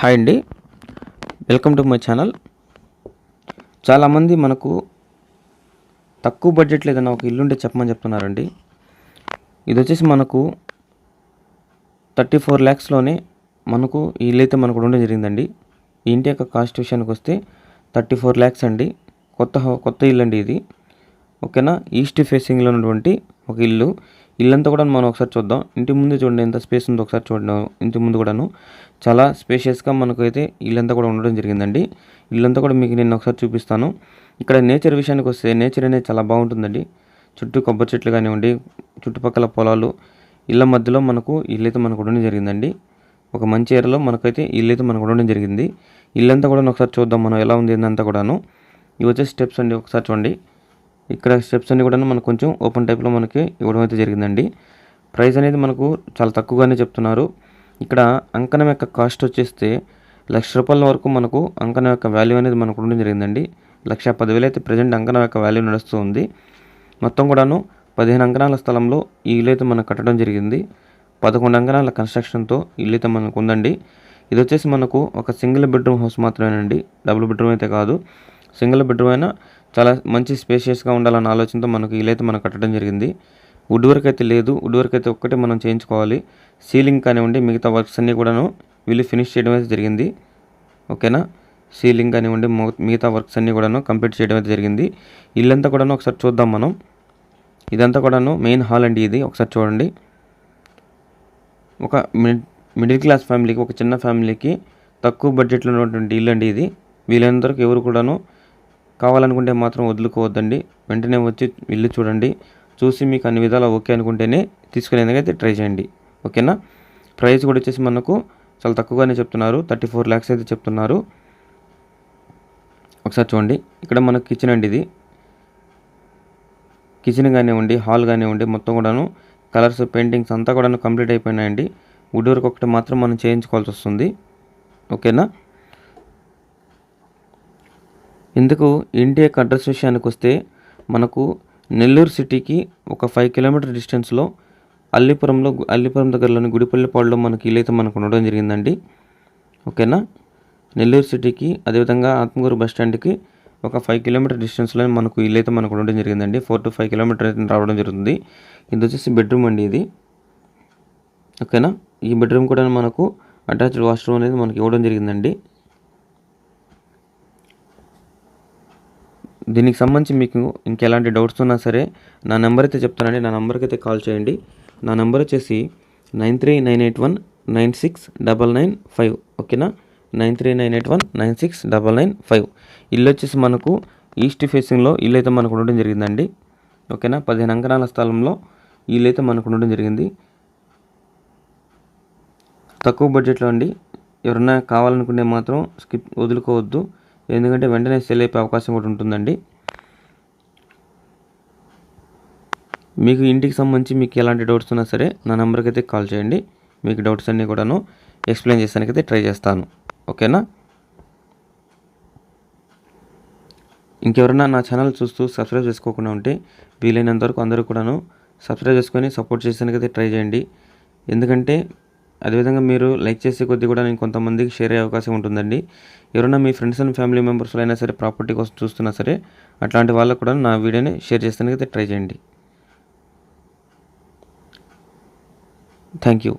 Hi అండి. Welcome to my channel. చాలామంది మనకు తక్కువ బడ్జెట్లో ఏదైనా ఒక ఇల్లు ఉంటే చెప్పమని చెప్తున్నారండి. ఇది వచ్చేసి మనకు థర్టీ ఫోర్ ల్యాక్స్లోనే మనకు ఇల్లు అయితే మనకు ఉండడం జరిగిందండి. ఈ ఇంటి యొక్క కాస్ట్ విషయానికి వస్తే థర్టీ ఫోర్ ల్యాక్స్ అండి. కొత్త కొత్త ఇల్లు అండి ఇది. ఓకేనా? ఈస్ట్ ఫేసింగ్లో ఉన్నటువంటి ఒక ఇల్లు. ఇల్లంతా కూడా మనం ఒకసారి చూద్దాం. ఇంటి ముందు చూడండి ఎంత స్పేస్ ఉందో ఒకసారి చూడండి. ఇంటి ముందు కూడాను చాలా స్పేషియస్గా మనకైతే ఇల్లంతా కూడా ఉండడం జరిగిందండి. ఇల్లంతా కూడా మీకు నేను ఒకసారి చూపిస్తాను. ఇక్కడ నేచర్ విషయానికి వస్తే నేచర్ అనేది చాలా బాగుంటుందండి. చుట్టూ కొబ్బరి చెట్లు కానివ్వండి చుట్టుపక్కల పొలాలు ఇళ్ళ మధ్యలో మనకు ఇల్లు అయితే మనకు ఉండడం జరిగిందండి. ఒక మంచి ఏరియాలో మనకైతే ఇల్లు అయితే మనకు ఉండడం జరిగింది. ఇల్లంతా కూడా ఒకసారి చూద్దాం మనం ఎలా ఉంది ఏందంతా కూడాను. ఇవి వచ్చే స్టెప్స్ అండి ఒకసారి చూడండి. ఇక్కడ స్టెప్స్ అన్ని కూడా మనకు కొంచెం ఓపెన్ టైప్లో మనకి ఇవ్వడం అయితే జరిగిందండి. ప్రైస్ అనేది మనకు చాలా తక్కువగానే చెప్తున్నారు. ఇక్కడ అంకణం యొక్క కాస్ట్ వచ్చేస్తే లక్ష రూపాయల వరకు మనకు అంకణం యొక్క వాల్యూ అనేది మనకు ఉండడం జరిగిందండి. లక్ష పదివేలు అయితే ప్రజెంట్ అంకణం యొక్క వాల్యూ నడుస్తూ ఉంది. మొత్తం కూడాను పదిహేను అంకణాల స్థలంలో ఈ ఇల్లు అయితే మనకు కట్టడం జరిగింది. పదకొండు అంకణాల కన్స్ట్రక్షన్తో ఇల్లు అయితే మనకు ఉందండి. ఇది వచ్చేసి మనకు ఒక సింగిల్ బెడ్రూమ్ హౌస్ మాత్రమేనండి. డబుల్ బెడ్రూమ్ అయితే కాదు. సింగిల్ బెడ్రూమ్ అయినా చాలా మంచి స్పేషియస్గా ఉండాలన్న ఆలోచనతో మనకు ఇల్లు మనం కట్టడం జరిగింది. వుడ్ వర్క్ అయితే లేదు. వుడ్ వర్క్ అయితే ఒక్కటే మనం చేయించుకోవాలి. సీలింగ్ కానివ్వండి మిగతా వర్క్స్ అన్నీ కూడాను వీళ్ళు ఫినిష్ చేయడం అయితే జరిగింది. ఓకేనా? సీలింగ్ కానివ్వండి మిగతా వర్క్స్ అన్నీ కూడాను కంప్లీట్ చేయడం అయితే జరిగింది. ఇల్లంతా కూడాను ఒకసారి చూద్దాం మనం. ఇదంతా కూడాను మెయిన్ హాల్ అండి ఇది. ఒకసారి చూడండి. ఒక మిడ్ మిడిల్ క్లాస్ ఫ్యామిలీకి ఒక చిన్న ఫ్యామిలీకి తక్కువ బడ్జెట్లో ఉన్నటువంటి ఇల్లు అండి ఇది వీళ్ళందరికీ ఎవరు కూడాను కావాలనుకుంటే మాత్రం వదులుకోవద్దండి. వెంటనే వచ్చి ఇల్లు చూడండి. చూసి మీకు అన్ని విధాలా ఓకే అనుకుంటేనే తీసుకునేందుకైతే ట్రై చేయండి. ఓకేనా? ప్రైస్ కూడా వచ్చేసి మనకు చాలా తక్కువగానే చెప్తున్నారు. థర్టీ ఫోర్ ల్యాక్స్ అయితే చెప్తున్నారు. ఒకసారి చూడండి. ఇక్కడ మనకు కిచెన్ అండి ఇది. కిచెన్ కానివ్వండి హాల్ కానివ్వండి మొత్తం కూడాను కలర్స్ పెయింటింగ్స్ అంతా కూడాను కంప్లీట్ అయిపోయినాయండి. వుడ్ వర్క్ ఒకటి మాత్రం మనం చేయించుకోవాల్సి వస్తుంది. ఓకేనా? ఇందుకు ఇంటి యొక్క అడ్రస్ విషయానికి వస్తే మనకు నెల్లూరు సిటీకి ఒక ఫైవ్ కిలోమీటర్ డిస్టెన్స్లో అల్లిపురంలో అల్లిపురం దగ్గరలోని గుడిపల్లిపాడులో మనకి ఇల్లు అయితే మనకు ఉండడం జరిగిందండి. ఓకేనా? నెల్లూరు సిటీకి అదేవిధంగా ఆత్మగూరు బస్ స్టాండ్కి ఒక ఫైవ్ కిలోమీటర్ డిస్టెన్స్లో మనకు ఇల్లు అయితే మనకు ఉండడం జరిగిందండి. ఫోర్ టు ఫైవ్ కిలోమీటర్ అయితే రావడం జరుగుతుంది. ఇది వచ్చేసి బెడ్రూమ్ అండి ఇది. ఓకేనా? ఈ బెడ్రూమ్ కూడా మనకు అటాచ్డ్ వాష్రూమ్ అనేది మనకి ఇవ్వడం జరిగిందండి. దీనికి సంబంధించి మీకు ఇంకెలాంటి డౌట్స్ ఉన్నా సరే నా నెంబర్ అయితే చెప్తానండి. నా నెంబర్కి అయితే కాల్ చేయండి. నా నెంబర్ వచ్చేసి nine three nine eight one nine six double nine five. ఓకేనా? Nine three nine eight one nine six double nine five. ఇల్లు వచ్చేసి మనకు ఈస్ట్ ఫేసింగ్లో ఇల్లు అయితే మనకు ఉండడం జరిగిందండి. ఓకేనా? పదిహేను అంకణాల స్థలంలో ఇల్లు అయితే మనకు ఉండడం జరిగింది. తక్కువ బడ్జెట్లో అండి. ఎవరన్నా కావాలనుకుంటే మాత్రం స్కిప్ వదులుకోవద్దు. ఎందుకంటే వెంటనే సెల్ అయిపోయే అవకాశం కూడా ఉంటుందండి. మీకు ఇంటికి సంబంధించి మీకు ఎలాంటి డౌట్స్ ఉన్నా సరే నా నెంబర్కి అయితే కాల్ చేయండి. మీకు డౌట్స్ అన్నీ కూడాను ఎక్స్ప్లెయిన్ చేసానికైతే ట్రై చేస్తాను. ఓకేనా? ఇంకెవరైనా నా ఛానల్ చూస్తూ సబ్స్క్రైబ్ చేసుకోకుండా ఉంటే వీలైనంత వరకు అందరూ కూడాను సబ్స్క్రైబ్ చేసుకొని సపోర్ట్ చేసానికైతే ట్రై చేయండి. ఎందుకంటే అదేవిధంగా మీరు లైక్ చేసే కొద్దీ కూడా నేను కొంతమందికి షేర్ అయ్యే అవకాశం ఉంటుందండి. ఎవరైనా మీ ఫ్రెండ్స్ అండ్ ఫ్యామిలీ మెంబర్స్లో అయినా సరే ప్రాపర్టీ కోసం చూస్తున్నా సరే అట్లాంటి వాళ్ళకు కూడా నా వీడియోని షేర్ చేస్తానికి ట్రై చేయండి. Thank you.